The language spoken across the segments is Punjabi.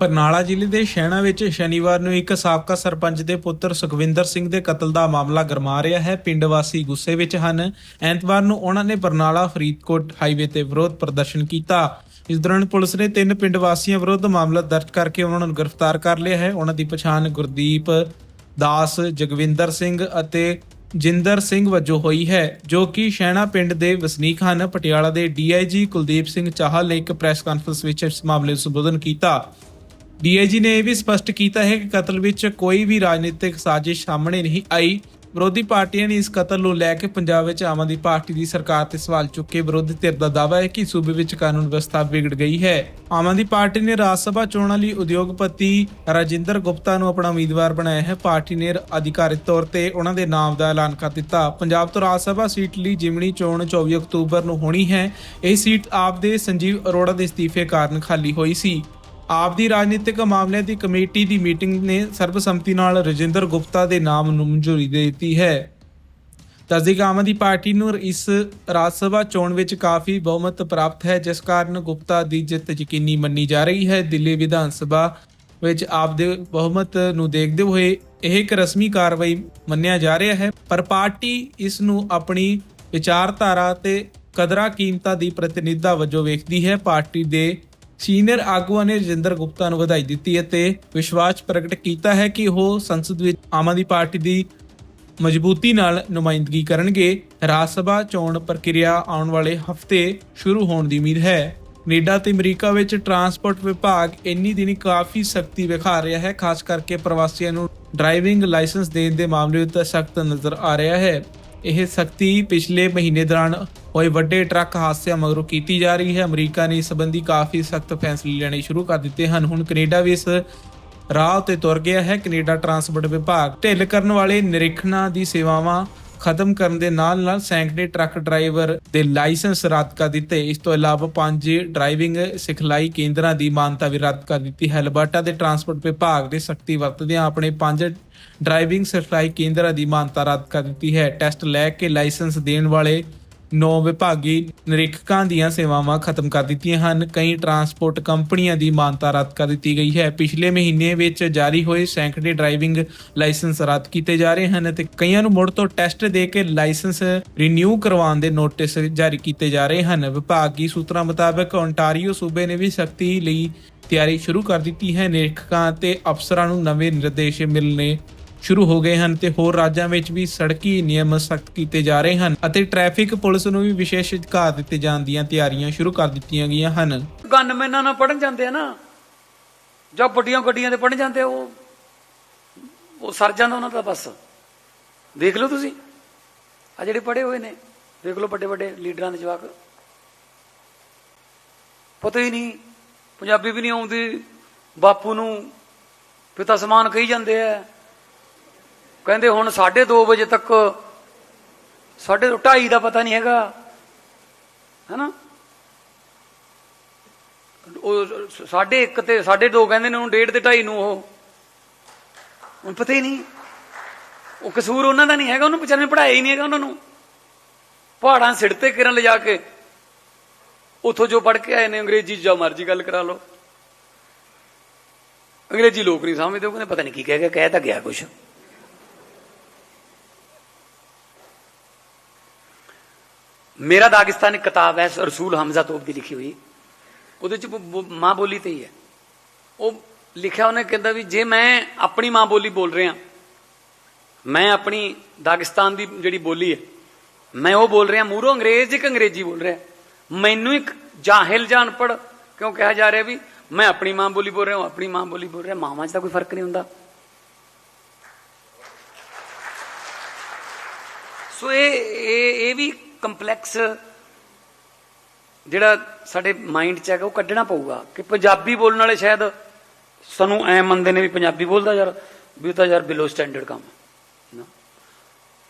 ਬਰਨਾਲਾ ਜ਼ਿਲ੍ਹੇ ਦੇ ਸ਼ਹਿਣਾ ਵਿੱਚ ਸ਼ਨੀਵਾਰ ਨੂੰ ਇੱਕ ਸਾਬਕਾ ਸਰਪੰਚ ਦੇ ਪੁੱਤਰ ਸੁਖਵਿੰਦਰ ਸਿੰਘ ਦੇ ਕਤਲ ਦਾ ਮਾਮਲਾ ਗਰਮਾ ਰਿਹਾ ਹੈ। ਪਿੰਡ ਵਾਸੀ ਗੁੱਸੇ ਵਿੱਚ ਹਨ। ਐਤਵਾਰ ਨੂੰ ਉਹਨਾਂ ਨੇ ਬਰਨਾਲਾ ਫਰੀਦਕੋਟ ਹਾਈਵੇ ਤੇ ਵਿਰੋਧ ਪ੍ਰਦਰਸ਼ਨ ਕੀਤਾ। ਇਸ ਦੌਰਾਨ ਪੁਲਿਸ ਨੇ ਤਿੰਨ ਪਿੰਡ ਵਾਸੀਆਂ ਵਿਰੁੱਧ ਮਾਮਲਾ ਦਰਜ ਕਰਕੇ ਉਹਨਾਂ ਨੂੰ ਗ੍ਰਿਫਤਾਰ ਕਰ ਲਿਆ ਹੈ। ਉਹਨਾਂ ਦੀ ਪਛਾਣ ਗੁਰਦੀਪ ਦਾਸ, ਜਗਵਿੰਦਰ ਸਿੰਘ ਅਤੇ ਜਿੰਦਰ ਸਿੰਘ ਵਜੋਂ ਹੋਈ ਹੈ, ਜੋ ਕਿ ਸ਼ੈਣਾ ਪਿੰਡ ਦੇ ਵਸਨੀਕ ਹਨ। ਪਟਿਆਲਾ ਦੇ ਡੀਆਈਜੀ ਕੁਲਦੀਪ ਸਿੰਘ ਚਾਹਲ ਨੇ ਇੱਕ ਪ੍ਰੈਸ ਕਾਨਫਰੰਸ ਵਿੱਚ ਇਸ ਮਾਮਲੇ ਨੂੰ ਸੰਬੋਧਨ ਕੀਤਾ। ਡੀਆਈਜੀ ਨੇ ਇਹ ਵੀ ਸਪਸ਼ਟ ਕੀਤਾ ਹੈ ਕਿ ਕਤਲ ਵਿੱਚ ਕੋਈ ਵੀ ਰਾਜਨੀਤਿਕ ਸਾਜ਼ਿਸ਼ ਸਾਹਮਣੇ ਨਹੀਂ ਆਈ। ਵਿਰੋਧੀ ਪਾਰਟੀਆਂ ਨੇ ਇਸ ਕਤਲ ਨੂੰ ਲੈ ਕੇ ਪੰਜਾਬ ਵਿੱਚ ਆਮ ਆਦਮੀ ਪਾਰਟੀ ਦੀ ਸਰਕਾਰ ਤੇ ਸਵਾਲ ਚੁੱਕੇ। ਵਿਰੋਧੀ ਧਿਰ ਦਾ ਦਾਅਵਾ ਹੈ ਕਿ ਸੂਬੇ ਵਿੱਚ ਕਾਨੂੰਨ ਵਿਵਸਥਾ ਵਿਗੜ ਗਈ ਹੈ। ਆਮ ਆਦਮੀ ਪਾਰਟੀ ਨੇ ਰਾਜ ਸਭਾ ਚੋਣਾਂ ਲਈ ਉਦਯੋਗਪਤੀ ਰਾਜਿੰਦਰ ਗੁਪਤਾ ਨੂੰ ਆਪਣਾ ਉਮੀਦਵਾਰ ਬਣਾਇਆ ਹੈ। ਪਾਰਟੀ ਨੇ ਅਧਿਕਾਰਿਤ ਤੌਰ ਤੇ ਉਹਨਾਂ ਦੇ ਨਾਮ ਦਾ ਐਲਾਨ ਕਰ ਦਿੱਤਾ। ਪੰਜਾਬ ਤੋਂ ਰਾਜ ਸਭਾ ਸੀਟ ਲਈ ਜਿਮਣੀ ਚੋਣ 24 ਅਕਤੂਬਰ ਨੂੰ ਹੋਣੀ ਹੈ। ਇਹ ਸੀਟ ਆਪ ਦੇ ਸੰਜੀਵ ਅਰੋੜਾ ਦੇ ਅਸਤੀਫੇ ਕਾਰਨ ਖਾਲੀ ਹੋਈ ਸੀ। ਆਪ ਦੀ ਰਾਜਨੀਤਿਕ ਮਾਮਲਿਆਂ ਦੀ ਕਮੇਟੀ ਦੀ ਮੀਟਿੰਗ ਨੇ ਸਰਬਸੰਮਤੀ ਨਾਲ ਰਜਿੰਦਰ ਗੁਪਤਾ ਦੇ ਨਾਮ ਨੂੰ ਮਨਜ਼ੂਰੀ ਦੇ ਦਿੱਤੀ ਹੈ। ਦੱਸਦੀ ਕਿ ਆਮ ਆਦਮੀ ਪਾਰਟੀ ਨੂੰ ਇਸ ਰਾਜ ਸਭਾ ਚੋਣ ਵਿੱਚ ਕਾਫੀ ਬਹੁਮਤ ਪ੍ਰਾਪਤ ਹੈ, ਜਿਸ ਕਾਰਨ ਗੁਪਤਾ ਦੀ ਜਿੱਤ ਯਕੀਨੀ ਮੰਨੀ ਜਾ ਰਹੀ ਹੈ। ਦਿੱਲੀ ਵਿਧਾਨ ਸਭਾ ਵਿੱਚ ਆਪਦੇ ਬਹੁਮਤ ਨੂੰ ਦੇਖਦੇ ਹੋਏ ਇਹ ਇੱਕ ਰਸਮੀ ਕਾਰਵਾਈ ਮੰਨਿਆ ਜਾ ਰਿਹਾ ਹੈ, ਪਰ ਪਾਰਟੀ ਇਸ ਨੂੰ ਆਪਣੀ ਵਿਚਾਰਧਾਰਾ ਤੇ ਕਦਰਾਂ ਕੀਮਤਾਂ ਦੀ ਪ੍ਰਤੀਨਿਧਤਾ ਵਜੋਂ ਵੇਖਦੀ ਹੈ। ਪਾਰਟੀ ਦੇ ਸੀਨੀਅਰ ਆਗੂਆਂ ਨੇ ਰਜਿੰਦਰ ਗੁਪਤਾ ਨੂੰ ਵਧਾਈ ਦਿੱਤੀ ਅਤੇ ਵਿਸ਼ਵਾਸ ਪ੍ਰਗਟ ਕੀਤਾ ਹੈ ਕਿ ਉਹ ਸੰਸਦ ਵਿੱਚ ਆਮ ਆਦਮੀ ਪਾਰਟੀ ਦੀ ਮਜ਼ਬੂਤੀ ਨਾਲ ਨੁਮਾਇੰਦਗੀ ਕਰਨਗੇ। ਰਾਜ ਸਭਾ ਚੋਣ ਪ੍ਰਕਿਰਿਆ ਆਉਣ ਵਾਲੇ ਹਫ਼ਤੇ ਸ਼ੁਰੂ ਹੋਣ ਦੀ ਉਮੀਦ ਹੈ। ਕੈਨੇਡਾ ਤੇ ਅਮਰੀਕਾ ਵਿੱਚ ਟਰਾਂਸਪੋਰਟ ਵਿਭਾਗ ਇੰਨੀ ਦਿਨੀ ਕਾਫੀ ਸਖਤੀ ਵਿਖਾ ਰਿਹਾ ਹੈ, ਖਾਸ ਕਰਕੇ ਪ੍ਰਵਾਸੀਆਂ ਨੂੰ ਡਰਾਈਵਿੰਗ ਲਾਇਸੈਂਸ ਦੇਣ ਦੇ ਮਾਮਲੇ ਉੱਤੇ ਸਖਤ ਨਜ਼ਰ ਆ ਰਿਹਾ ਹੈ। ਇਹ ਸਖਤੀ ਪਿਛਲੇ ਮਹੀਨੇ ਦੌਰਾਨ ਹੋਏ ਵੱਡੇ ਟਰੱਕ ਹਾਦਸਿਆਂ ਮਗਰੋਂ ਕੀਤੀ ਜਾ ਰਹੀ ਹੈ। ਅਮਰੀਕਾ ਨੇ ਇਸ ਸੰਬੰਧੀ ਕਾਫੀ ਸਖਤ ਫੈਸਲੇ ਲੈਣੇ ਸ਼ੁਰੂ ਕਰ ਦਿੱਤੇ ਹਨ। ਹੁਣ ਕੈਨੇਡਾ ਵੀ ਇਸ ਰਾਹ ਤੇ ਤੁਰ ਗਿਆ ਹੈ। ਕੈਨੇਡਾ ਟਰਾਂਸਪੋਰਟ ਵਿਭਾਗ ਢਿੱਲ ਕਰਨ ਵਾਲੇ ਨਿਰੀਖਣਾਂ ਦੀ ਸੇਵਾਵਾਂ ਖਤਮ ਕਰਨ ਦੇ ਨਾਲ-ਨਾਲ ਸੈਂਕੜੇ ਟਰੱਕ ਡਰਾਈਵਰ ਦੇ ਲਾਇਸੈਂਸ ਰੱਦ ਕਰ ਦਿੱਤੇ। ਇਸ ਤੋਂ ਇਲਾਵਾ ਪੰਜ ਡਰਾਈਵਿੰਗ ਸਿਖਲਾਈ ਕੇਂਦਰਾਂ ਦੀ ਮਾਨਤਾ ਵੀ ਰੱਦ ਕਰ ਦਿੱਤੀ। ਹੈ ਲਬਾਟਾ ਦੇ ਟਰਾਂਸਪੋਰਟ ਵਿਭਾਗ ਦੇ ਸਖਤੀ ਵਰਤਦਿਆਂ ਆਪਣੇ ਪੰਜ ਡਰਾਈਵਿੰਗ ਸਿਖਲਾਈ ਕੇਂਦਰਾਂ ਦੀ ਮਾਨਤਾ ਰੱਦ ਕਰ ਦਿੱਤੀ ਹੈ। ਟੈਸਟ ਲੈ ਕੇ ਲਾਇਸੈਂਸ ਦੇਣ ਵਾਲੇ ਨੌ ਵਿਭਾਗੀ ਨਿਰੀਖਕਾਂ ਦੀਆਂ ਸੇਵਾਵਾਂ ਖਤਮ ਕਰ ਦਿੱਤੀਆਂ ਹਨ। ਕਈ ਟਰਾਂਸਪੋਰਟ ਕੰਪਨੀਆਂ ਦੀ ਮਾਨਤਾ ਰੱਦ ਕਰ ਦਿੱਤੀ ਗਈ ਹੈ। ਪਿਛਲੇ ਮਹੀਨੇ ਵਿੱਚ ਜਾਰੀ ਹੋਏ ਸੈਂਕੜੇ ਡਰਾਈਵਿੰਗ ਲਾਇਸੈਂਸ ਰੱਦ ਕੀਤੇ ਜਾ ਰਹੇ ਹਨ ਤੇ ਕਈਆਂ ਨੂੰ ਮੁੜ ਤੋਂ ਟੈਸਟ ਦੇ ਕੇ ਲਾਇਸੈਂਸ ਰੀਨਿਊ ਕਰਵਾਉਣ ਦੇ ਨੋਟਿਸ ਜਾਰੀ ਕੀਤੇ ਜਾ ਰਹੇ ਹਨ। ਵਿਭਾਗੀ ਸੂਤਰਾਂ ਮੁਤਾਬਕ ਓਨਟਾਰੀਓ ਸੂਬੇ ਨੇ ਵੀ ਸਖਤੀ ਲਈ ਤਿਆਰੀ ਸ਼ੁਰੂ ਕਰ ਦਿੱਤੀ ਹੈ। ਨਿਰੀਖਕਾਂ ਤੇ ਅਫਸਰਾਂ ਨੂੰ ਨਵੇਂ ਨਿਰਦੇਸ਼ ਮਿਲਣੇ ਸ਼ੁਰੂ ਹੋ ਗਏ ਹਨ ਤੇ ਹੋਰ ਰਾਜਾਂ ਵਿੱਚ ਵੀ ਸੜਕੀ ਨਿਯਮ ਸਖਤ ਕੀਤੇ ਜਾ ਰਹੇ ਹਨ ਅਤੇ ਟ੍ਰੈਫਿਕ ਪੁਲਿਸ ਨੂੰ ਵੀ ਵਿਸ਼ੇਸ਼ ਅਧਿਕਾਰ ਦਿੱਤੇ ਜਾਣ ਦੀਆਂ ਤਿਆਰੀਆਂ ਸ਼ੁਰੂ ਕਰ ਦਿੱਤੀਆਂ ਗਈਆਂ ਹਨ। ਗਨਮੈਨਾਂ ਨਾਲ ਪੜਨ ਜਾਂਦੇ ਆ ਨਾ, ਜਾਂ ਵੱਡੀਆਂ ਗੱਡੀਆਂ ਤੇ ਪੜਨ ਜਾਂਦੇ ਉਹ ਉਹ ਸਰ ਜਾਂਦਾ ਉਹਨਾਂ ਦਾ ਬਸ। ਦੇਖ ਲਓ ਤੁਸੀਂ ਆ ਜਿਹੜੇ ਪੜੇ ਹੋਏ ਨੇ, ਦੇਖ ਲਓ ਵੱਡੇ ਵੱਡੇ ਲੀਡਰਾਂ ਦੇ ਜਵਾਕ। ਪਤਾ ਹੀ ਨਹੀਂ, ਪੰਜਾਬੀ ਵੀ ਨਹੀਂ ਆਉਂਦੀ, ਬਾਪੂ ਨੂੰ ਪਿਤਾ ਸਮਾਨ ਕਹੀ ਜਾਂਦੇ ਆ। ਕਹਿੰਦੇ ਹੁਣ 2:30 ਵਜੇ ਤੱਕ ਸਾਢੇ 2:30 ਦਾ ਪਤਾ ਨਹੀਂ ਹੈਗਾ। ਹੈਨਾ? ਉਹ ਸਾਢੇ 1 ਤੇ ਸਾਢੇ 2 ਕਹਿੰਦੇ ਨੇ ਉਹਨੂੰ ਡੇਢ ਤੇ 2:30 ਨੂੰ ਉਹ। ਹੁਣ ਪਤਾ ਹੀ ਨਹੀਂ। ਉਹ ਕਸੂਰ ਉਹਨਾਂ ਦਾ ਨਹੀਂ ਹੈਗਾ, ਉਹਨੂੰ ਵਿਚਾਰੇ ਨੇ ਪੜਾਇਆ ਹੀ ਨਹੀਂ ਹੈਗਾ ਉਹਨਾਂ ਨੂੰ। ਪਹਾੜਾਂ ਸਿਰ ਤੇ ਕਿਰਨ ਲਿਜਾ ਕੇ ਉਥੋਂ ਜੋ ਪੜ ਕੇ ਆਏ ਨੇ, ਅੰਗਰੇਜ਼ੀ ਜਾਂ ਮਰਜ਼ੀ ਗੱਲ ਕਰਾ ਲਓ। ਅੰਗਰੇਜ਼ੀ ਲੋਕ ਨਹੀਂ ਸਮਝਦੇ, ਉਹ ਕਹਿੰਦੇ ਪਤਾ ਨਹੀਂ ਕੀ ਕਹਿ ਗਿਆ, ਕਹਿ ਤਾਂ ਗਿਆ ਕੁਛ। ਮੇਰਾ ਦਾਗਿਸਤਾਨ ਇੱਕ ਕਿਤਾਬ ਹੈ ਰਸੂਲ ਹਮਜ਼ਾ ਤੋਬ ਦੀ ਲਿਖੀ ਹੋਈ ਉਹਦੇ ਚ ਬ- ਮਾਂ ਬੋਲੀ ਤੇ ਹੀ ਹੈ ਉਹ ਲਿਖਿਆ ਉਹਨੇ ਕਹਿੰਦਾ ਵੀ ਜੇ ਮੈਂ ਆਪਣੀ ਮਾਂ ਬੋਲੀ ਬੋਲ ਰਿਹਾ ਮੈਂ ਆਪਣੀ ਦਾਗਿਸਤਾਨ ਦੀ ਜਿਹੜੀ ਬੋਲੀ ਹੈ ਮੈਂ ਉਹ ਬੋਲ ਰਿਹਾ ਮੂਰੋਂ ਅੰਗਰੇਜ਼ ਇੱਕ ਅੰਗਰੇਜ਼ੀ ਬੋਲ ਰਿਹਾ ਮੈਨੂੰ ਇੱਕ ਜਾਹਿਲ ਜਾਂ ਅਨਪੜ੍ਹ ਕਿਉਂ ਕਿਹਾ ਜਾ ਰਿਹਾ ਵੀ ਮੈਂ ਆਪਣੀ ਮਾਂ ਬੋਲੀ ਬੋਲ ਰਿਹਾ ਹਾਂ ਆਪਣੀ ਮਾਂ ਬੋਲੀ ਬੋਲ ਰਿਹਾ ਮਾਵਾਂ 'ਚ ਤਾਂ ਕੋਈ ਫ਼ਰਕ ਨਹੀਂ ਹੁੰਦਾ ਸੋ ਇਹ ਇਹ ਇਹ ਵੀ ਕੰਪਲੈਕਸ ਜਿਹੜਾ ਸਾਡੇ ਮਾਈਂਡ 'ਚ ਹੈਗਾ ਉਹ ਕੱਢਣਾ ਪਊਗਾ ਕਿ ਪੰਜਾਬੀ ਬੋਲਣ ਵਾਲੇ ਸ਼ਾਇਦ ਸਾਨੂੰ ਐ ਮੰਨਦੇ ਨੇ ਵੀ ਪੰਜਾਬੀ ਬੋਲਦਾ ਯਾਰ, ਵੀ ਉਹ ਤਾਂ ਯਾਰ ਬਿਲੋ ਸਟੈਂਡਰਡ ਕੰਮ ਹੈ ਨਾ।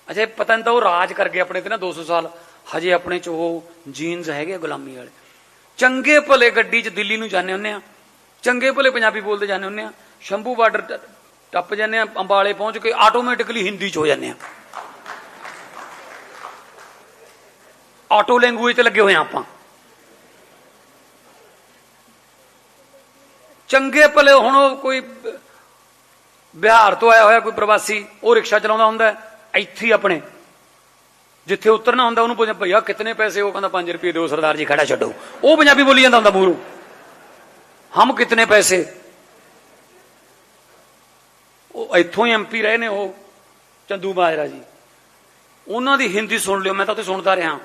ਅੱਛਾ ਪਤਾ ਨਹੀਂ ਤਾਂ ਉਹ ਰਾਜ ਕਰ ਗਏ ਆਪਣੇ ਤੇ ਨਾ 200 ਸਾਲ। ਹਜੇ ਆਪਣੇ 'ਚ ਉਹ ਜੀਨਸ ਹੈਗੇ ਆ ਗੁਲਾਮੀ ਵਾਲੇ। ਚੰਗੇ ਭਲੇ ਗੱਡੀ 'ਚ ਦਿੱਲੀ ਨੂੰ ਜਾਂਦੇ ਹੁੰਨੇ ਆ। ਚੰਗੇ ਭਲੇ ਪੰਜਾਬੀ ਬੋਲਦੇ ਜਾਂਦੇ ਹੁੰਨੇ ਆ। ਸ਼ੰਭੂ ਬਾਰਡਰ ਟੱਪ ਜਾਂਦੇ ਆ, ਅੰਬਾਲੇ ਪਹੁੰਚ ਕੇ ਆਟੋਮੈਟਿਕਲੀ ਹਿੰਦੀ 'ਚ ਹੋ ਜਾਂਦੇ ਆ। ਆਟੋ ਲੈਂਗੁਏਜ ਤੇ ਲੱਗੇ ਹੋਏ ਆ ਆਪਾਂ। ਚੰਗੇ ਭਲੇ ਹੁਣ ਕੋਈ ਬਿਹਾਰ ਤੋਂ ਆਇਆ ਹੋਇਆ ਕੋਈ ਪ੍ਰਵਾਸੀ, ਉਹ ਰਿਕਸ਼ਾ ਚਲਾਉਂਦਾ ਹੁੰਦਾ ਇੱਥੇ ਹੀ ਆਪਣੇ। ਜਿੱਥੇ ਉਤਰਨਾ ਹੁੰਦਾ, ਉਹਨੂੰ ਪੁੱਛਿਆ ਭਈਆ ਕਿੰਨੇ ਪੈਸੇ? ਉਹ ਕਹਿੰਦਾ 5 ਰੁਪਏ ਦਿਓ, ਸਰਦਾਰ ਜੀ, ਖੜਾ ਛੱਡੋ। ਉਹ ਪੰਜਾਬੀ ਬੋਲੀ ਜਾਂਦਾ ਹੁੰਦਾ ਮੂਰੂ ਹਮ ਕਿਤਨੇ ਪੈਸੇ? ਉਹ ਇੱਥੋਂ ਹੀ ਐਮਪੀ ਰਹੇ ਨੇ ਉਹ, ਚੰਦੂ ਮਾਜਰਾ ਜੀ। ਉਹਨਾਂ ਦੀ ਹਿੰਦੀ ਸੁਣ ਲਿਓ, ਮੈਂ ਤਾਂ ਉੱਥੇ ਸੁਣਦਾ ਰਿਹਾ।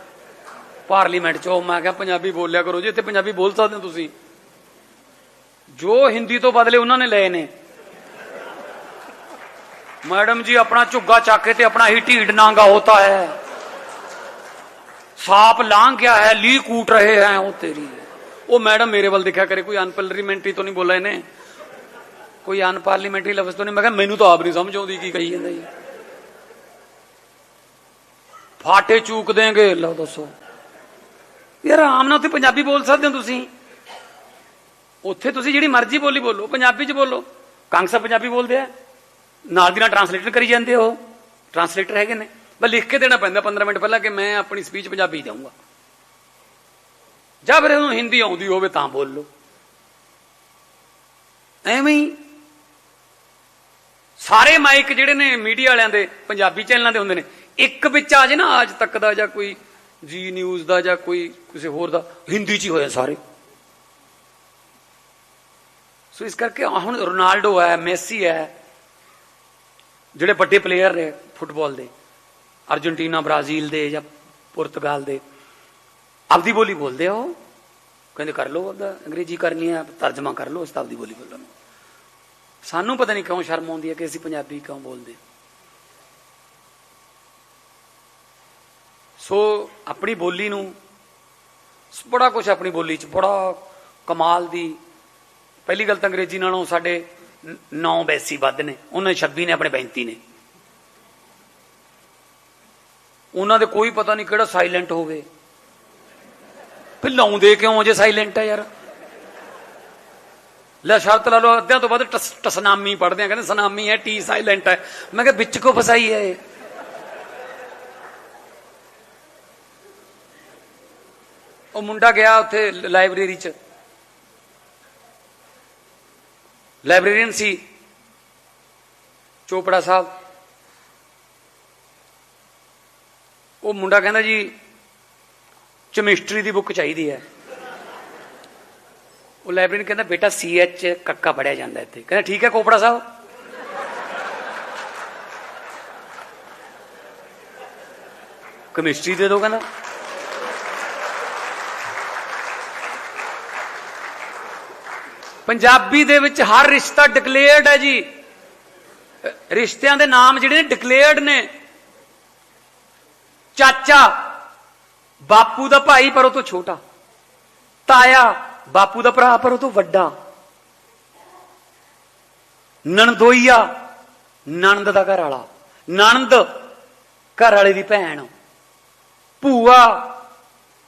ਪਾਰਲੀਮੈਂਟ 'ਚ ਮੈਂ ਕਿਹਾ ਪੰਜਾਬੀ ਬੋਲਿਆ ਕਰੋ ਜੀ, ਇੱਥੇ ਪੰਜਾਬੀ ਬੋਲ ਸਕਦੇ ਹੋ ਤੁਸੀਂ। ਜੋ ਹਿੰਦੀ ਤੋਂ ਬਦਲੇ ਉਹਨਾਂ ਨੇ ਲਏ ਨੇ। ਮੈਡਮ ਜੀ, ਆਪਣਾ ਝੁੱਗਾ ਚੱਕ ਕੇ ਤੇ ਆਪਣਾ ਹੀ ਢੀਡ ਨਾਂਗਾ ਹੋਤਾ ਹੈ। ਸਾਪ ਲਾਂਘ ਗਿਆ ਹੈ ਲੀ ਕੂਟ ਰਹੇ ਹੈ, ਉਹ ਤੇਰੀ ਉਹ ਮੈਡਮ ਮੇਰੇ ਵੱਲ ਦੇਖਿਆ ਕਰੇ, ਕੋਈ ਅਨਪਾਰਲੀਮੈਂਟਰੀ ਤੋਂ ਨਹੀਂ ਬੋਲਾ ਇਹਨੇ। ਕੋਈ ਅਨਪਾਰਲੀਮੈਂਟਰੀ ਲਫ਼ਜ਼ ਤੋਂ ਨਹੀਂ, ਮੈਂ ਕਿਹਾ ਮੈਨੂੰ ਤਾਂ ਆਪ ਨਹੀਂ ਸਮਝ ਆਉਂਦੀ ਕੀ ਕਹੀ ਜਾਂਦਾ ਜੀ। ਫਾਟੇ ਚੂਕ ਦੇਗੇ ਲਓ ਦੱਸੋ। ਯਾਰ ਆਮ ਨਾਲ ਉੱਥੇ ਪੰਜਾਬੀ ਬੋਲ ਸਕਦੇ ਹੋ ਤੁਸੀਂ। ਉੱਥੇ ਤੁਸੀਂ ਜਿਹੜੀ ਮਰਜ਼ੀ ਬੋਲੀ ਬੋਲੋ, ਪੰਜਾਬੀ ਚ ਬੋਲੋ। ਕਾਂਗਸਾ ਪੰਜਾਬੀ ਬੋਲਦੇ ਆ। ਨਾਲ ਦੀ ਨਾਲ ਟਰਾਂਸਲੇਟਰ ਕਰੀ ਜਾਂਦੇ ਹੋ ਟਰਾਂਸਲੇਟਰ ਹੈਗੇ ਨੇ। ਬਸ ਲਿਖ ਕੇ ਦੇਣਾ ਪੈਂਦਾ 15 ਮਿੰਟ ਪਹਿਲਾਂ ਕਿ ਮੈਂ ਆਪਣੀ ਸਪੀਚ ਪੰਜਾਬੀ ਦਊਂਗਾ ਜਾਂ ਫਿਰ ਉਹਨੂੰ ਹਿੰਦੀ ਆਉਂਦੀ ਹੋਵੇ ਤਾਂ ਬੋਲ। ਲਓ ਐਵੇਂ ਹੀ ਸਾਰੇ ਮਾਈਕ ਜਿਹੜੇ ਨੇ ਮੀਡੀਆ ਵਾਲਿਆਂ ਦੇ, ਪੰਜਾਬੀ ਚੈਨਲਾਂ ਦੇ ਹੁੰਦੇ ਨੇ। ਇੱਕ ਵਿੱਚ ਆ ਜੇ ਨਾ ਅੱਜ ਤੱਕ ਦਾ ਜਾਂ ਕੋਈ ਜੀ ਨਿਊਜ਼ ਦਾ ਜਾਂ ਕੋਈ ਕਿਸੇ ਹੋਰ ਦਾ, ਹਿੰਦੀ 'ਚ ਹੀ ਹੋਇਆ ਸਾਰੇ। ਸੋ ਇਸ ਕਰਕੇ ਹੁਣ ਰੋਨਾਲਡੋ ਹੈ, ਮੈਸੀ ਹੈ, ਜਿਹੜੇ ਵੱਡੇ ਪਲੇਅਰ ਨੇ ਫੁੱਟਬਾਲ ਦੇ, ਅਰਜਨਟੀਨਾ, ਬ੍ਰਾਜ਼ੀਲ ਦੇ ਜਾਂ ਪੁਰਤਗਾਲ ਦੇ, ਆਪਦੀ ਬੋਲੀ ਬੋਲਦੇ ਆ ਉਹ। ਕਹਿੰਦੇ ਕਰ ਲਓ ਉਹਦਾ ਅੰਗਰੇਜ਼ੀ ਕਰਨੀ ਹੈ, ਤਰਜਮਾ ਕਰ ਲਓ ਉਸ ਦੀ ਬੋਲੀ ਬੋਲਣ ਸਾਨੂੰ ਪਤਾ ਨਹੀਂ ਕਿਉਂ ਸ਼ਰਮ ਆਉਂਦੀ ਹੈ ਕਿ ਅਸੀਂ ਪੰਜਾਬੀ ਕਿਉਂ ਬੋਲਦੇ ਹਾਂ। ਸੋ ਆਪਣੀ ਬੋਲੀ ਨੂੰ, ਬੜਾ ਕੁਝ ਆਪਣੀ ਬੋਲੀ 'ਚ, ਬੜਾ ਕਮਾਲ ਦੀ, ਪਹਿਲੀ ਗੱਲ ਤਾਂ ਅੰਗਰੇਜ਼ੀ ਨਾਲੋਂ ਸਾਡੇ 9 ਬੈਸੀ ਵੱਧ ਨੇ, ਉਹਨਾਂ ਦੇ 26 ਨੇ, ਆਪਣੇ 35 ਨੇ। ਉਹਨਾਂ ਦੇ ਕੋਈ ਪਤਾ ਨਹੀਂ ਕਿਹੜਾ ਸਾਇਲੈਂਟ ਹੋਵੇ। ਫਿਰ ਲਾਉਂਦੇ ਕਿਉਂ ਜੇ ਸਾਇਲੈਂਟ ਹੈ ਯਾਰ? ਲੈ ਸ਼ਰਤ ਲਾ ਲਓ, ਅੱਧਿਆਂ ਤੋਂ ਵੱਧ ਟਸ- ਟਸਨਾਮੀ ਪੜਦੇ ਆ, ਕਹਿੰਦੇ ਸਨਾਮੀ ਹੈ, ਟੀ ਸਾਇਲੈਂਟ ਹੈ। ਮੈਂ ਕਿਹਾ ਵਿੱਚ ਕੋ ਫਸਾਈ ਹੈ ਇਹ? ਉਹ ਮੁੰਡਾ ਗਿਆ ਉੱਥੇ ਲਾਇਬ੍ਰੇਰੀ 'ਚ। ਲਾਇਬ੍ਰੇਰੀਅਨ ਸੀ, ਚੋਪੜਾ ਸਾਹਿਬ। ਉਹ ਮੁੰਡਾ ਕਹਿੰਦਾ ਜੀ ਕੈਮਿਸਟਰੀ ਦੀ ਬੁੱਕ ਚਾਹੀਦੀ ਹੈ। ਉਹ ਲਾਇਬ੍ਰੇਰੀਅਨ ਕਹਿੰਦਾ, ਬੇਟਾ ਸੀ ਐਚ ਕੱਕਾ ਪੜਿਆ ਜਾਂਦਾ ਇੱਥੇ। ਕਹਿੰਦਾ, ਠੀਕ ਹੈ ਕੋਪੜਾ ਸਾਹਿਬ। ਕੈਮਿਸਟਰੀ ਦੇ ਦੋ ਕਹਿੰਦਾ। ਪੰਜਾਬੀ ਦੇ ਵਿੱਚ ਹਰ ਰਿਸ਼ਤਾ ਡਿਕਲੇਅਰਡ ਹੈ ਜੀ। ਰਿਸ਼ਤਿਆਂ ਦੇ ਨਾਮ ਜਿਹੜੇ ਨੇ ਡਿਕਲੇਅਰਡ ਨੇ। ਚਾਚਾ ਬਾਪੂ ਦਾ ਭਾਈ ਪਰ ਉਹ ਤੋਂ ਛੋਟਾ। ਤਾਇਆ ਬਾਪੂ ਦਾ ਭਰਾ ਪਰ ਉਹ ਤੋਂ ਵੱਡਾ। ਨਣਦੋਈਆ ਨਣਦ ਦਾ ਘਰ ਵਾਲਾ ਨਣਦ ਘਰ ਵਾਲੇ ਦੀ ਭੈਣ। ਭੂਆ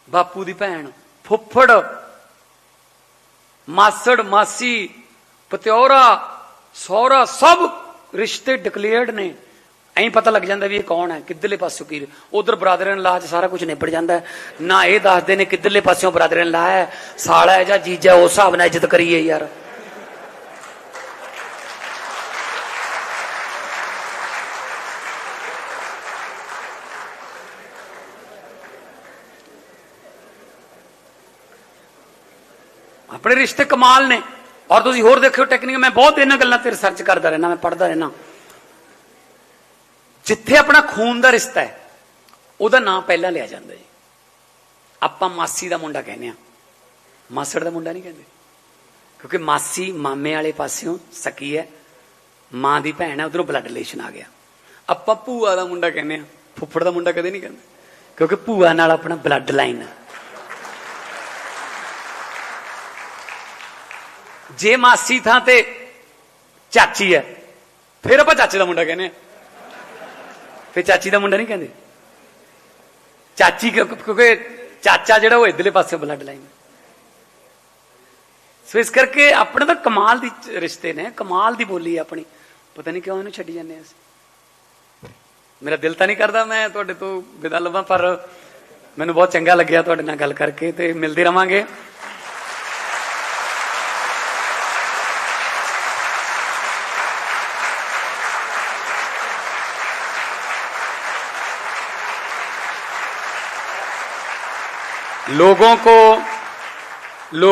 ਬਾਪੂ ਦੀ ਭੈਣ। ਫੁੱਫੜ ਮਾਸੜ, ਮਾਸੀ ਪਤਿਉਰਾ ਸਹੁਰਾ, ਸਭ ਰਿਸ਼ਤੇ ਡਿਕਲੇਅਰਡ ਨੇ। ਐਂ ਪਤਾ ਲੱਗ ਜਾਂਦਾ ਵੀ ਇਹ ਕੌਣ ਹੈ, ਕਿੱਧਰਲੇ ਪਾਸੋਂ ਕੀ ਉਧਰ ਬ੍ਰਦਰ ਇਨ ਲਾਜ ਸਾਰਾ ਕੁਝ ਨਿਬੜ ਜਾਂਦਾ ਨਾ ਇਹ ਦੱਸਦੇ ਨੇ ਕਿੱਧਰਲੇ ਪਾਸਿਓਂ ਬ੍ਰਦਰ ਇਨ ਲਾ ਹੈ, ਸਾਲਾ ਹੈ ਜਾਂ ਜੀਜਾ, ਉਸ ਹਿਸਾਬ ਨਾਲ ਇੱਜ਼ਤ ਕਰੀਏ ਯਾਰ। ਆਪਣੇ ਰਿਸ਼ਤੇ ਕਮਾਲ ਨੇ। ਔਰ ਤੁਸੀਂ ਹੋਰ ਦੇਖਿਓ ਟੈਕਨੀਕ ਮੈਂ ਬਹੁਤ ਇਹਨਾਂ ਗੱਲਾਂ ਤੇ ਰਿਸਰਚ ਕਰਦਾ ਰਹਿਣਾ ਮੈਂ ਪੜ੍ਹਦਾ ਰਹਿਣਾ ਜਿੱਥੇ ਆਪਣਾ ਖੂਨ ਦਾ ਰਿਸ਼ਤਾ ਹੈ, ਉਹਦਾ ਨਾਂ ਪਹਿਲਾਂ ਲਿਆ ਜਾਂਦਾ ਜੀ। ਆਪਾਂ ਮਾਸੀ ਦਾ ਮੁੰਡਾ ਕਹਿੰਦੇ ਆ ਮਾਸੜ ਦਾ ਮੁੰਡਾ ਨਹੀਂ ਕਹਿੰਦੇ। ਕਿਉਂਕਿ ਮਾਸੀ ਮਾਮੇ ਵਾਲੇ ਪਾਸਿਓਂ ਸਕੀ ਹੈ, ਮਾਂ ਦੀ ਭੈਣ ਹੈ, ਉਧਰੋਂ ਬਲੱਡ ਰਿਲੇਸ਼ਨ ਆ ਗਿਆ। ਆਪਾਂ ਭੂਆ ਦਾ ਮੁੰਡਾ ਕਹਿੰਦੇ ਆ ਫੁੱਫੜ ਦਾ ਮੁੰਡਾ ਕਦੇ ਨਹੀਂ ਕਹਿੰਦੇ। ਕਿਉਂਕਿ ਭੂਆ ਨਾਲ ਆਪਣਾ ਬਲੱਡ ਲਾਈਨ ਹੈ। ਜੇ ਮਾਸੀ ਥਾਂ ਤੇ ਚਾਚੀ ਹੈ, ਫਿਰ ਆਪਾਂ ਚਾਚੇ ਦਾ ਮੁੰਡਾ ਕਹਿੰਦੇ ਆ ਫਿਰ ਚਾਚੀ ਦਾ ਮੁੰਡਾ ਨਹੀਂ ਕਹਿੰਦੇ। ਚਾਚੀ ਕਿਉਂ- ਕਿਉਂਕਿ ਚਾਚਾ ਜਿਹੜਾ ਉਹ ਇਧਰਲੇ ਪਾਸੇ ਬਲੱਡ ਲਾਈਨ ਸੋ ਇਸ ਕਰਕੇ ਆਪਣੇ ਤਾਂ ਕਮਾਲ ਦੀ ਰਿਸ਼ਤੇ ਨੇ, ਕਮਾਲ ਦੀ ਬੋਲੀ ਹੈ ਆਪਣੀ। ਪਤਾ ਨਹੀਂ ਕਿਉਂ ਇਹਨੂੰ ਛੱਡੀ ਜਾਂਦੇ ਅਸੀਂ। ਮੇਰਾ ਦਿਲ ਤਾਂ ਨਹੀਂ ਕਰਦਾ ਮੈਂ ਤੁਹਾਡੇ ਤੋਂ ਵਿਦਾ ਲਵਾਂ, ਪਰ ਮੈਨੂੰ ਬਹੁਤ ਚੰਗਾ ਲੱਗਿਆ ਤੁਹਾਡੇ ਨਾਲ ਗੱਲ ਕਰਕੇ ਤੇ ਮਿਲਦੇ ਰਵਾਂਗੇ। लोगों को लोग